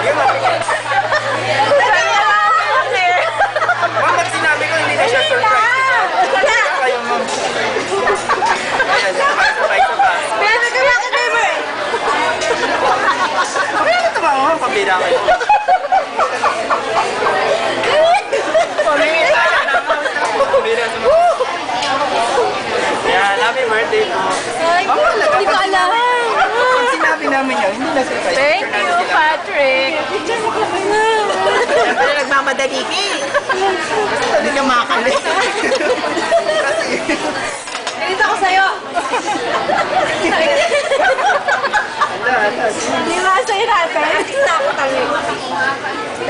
Yung mapigil. Ma'am, pag sinabi ko, hindi na siya surprise. Kaya kayo, ma'am. Ayan. Pero ba? Kaya na ito, ma'am. Pabida kayo. Pamimita ka na, ma'am. Pabida sa mga. Ayan, happy birthday po. Ay, hindi ko alam. Pag sinabi namin yun, hindi na surprise. Thank you, Patrick. Siyempre nagmamadali ka eh. Hindi ka makakali. Ganito ako sa'yo. Hindi ba sa'yo natin?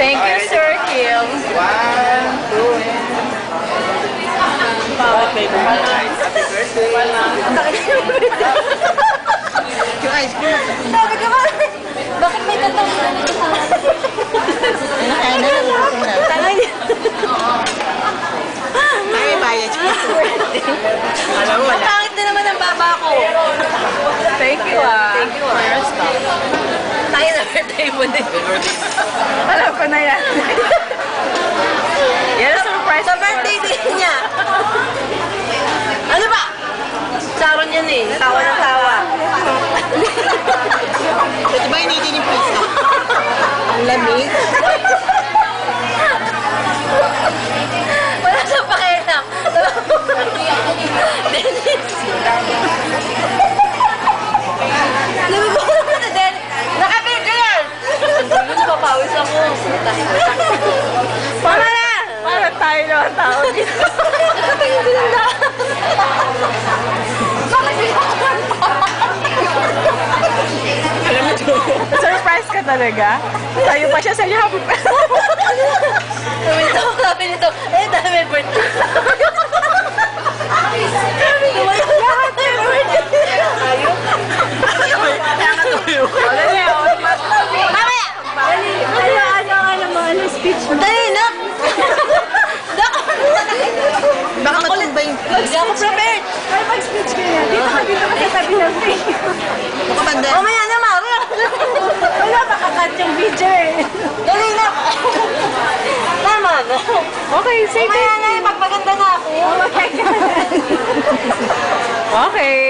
Thank you, Sir Kim. One, two, Bawat may Nice. Happy birthday. Yung ice cream. Sabi ko ba? Bakit may tatanong na sa Ano na lang. Tangan niya. May siya. Alam mo, wala. Pangit na naman ang baba ko. Thank you ah. Thank you ah. Tayo na birthday mo din. Alam ko na yan. yan ang surprise. Sa birthday din niya. Ano ba? Sharon yan eh. Tawa ng tawa. Ito ba initin yung pizza? Ang lamig. Ang lahat. Bakit Alam mo. Surprise ka talaga? Tayo pa siya sa iyo. Happy Sabi nito, sabi nito, eh, dami birthday. Lahat may birthday. Ayaw. Mamaya! Ano, ano, ano ano speech mo? Dali na! Yung Hindi ako prepared. Ay, mag-speech ka na. Dito ka, dito ka sa tabi ng face. Baka banda. Mamaya na, Mara. Wala, makakat yung video eh. Dali na. Tama na. Okay, say Mamaya na, magpaganda na ako. Okay. Okay.